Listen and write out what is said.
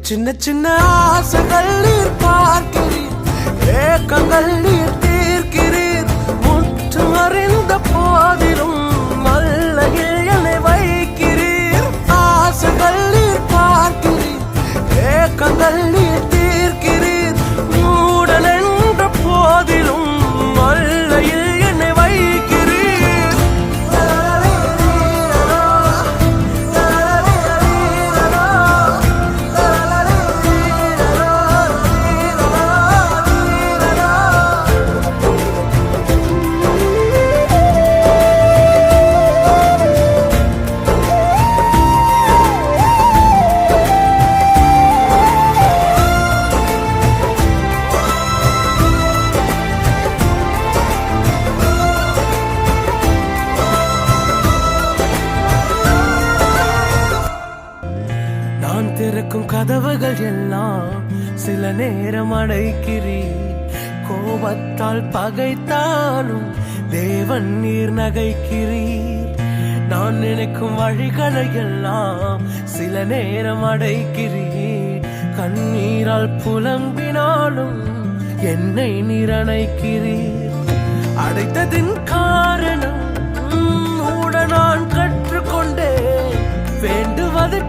சின்ன சின்ன ஆசைகள் நீர் பார்க்கிறீர். ஏக்கங்கள் நீர் தீர்க்கிறீர். முற்று அறிந்த போதிலும் மல்லையில் இழனை வைக்கிறீர். ஆசைகள் நீர் பார்க்கிறீர். ஏக்கங்கள் நீர் நான் திறக்கும் கதவுகள் எல்லாம் சில நேரம் அடைக்கிறீர் கோபத்தால் பகைத்தாலும் தேவன் நீர் நகைக்கிறீர். நான் நினைக்கும் வழிகளை எல்லாம் சில நேரம் அடைக்கிறீர் கண்ணீரால் புலம்பினாலும் என்னை நீர் அணைக்கிறீர். அடைத்ததின் காரணம் கூட நான் கற்றுக்கொண்டேன். வேண்டுவதை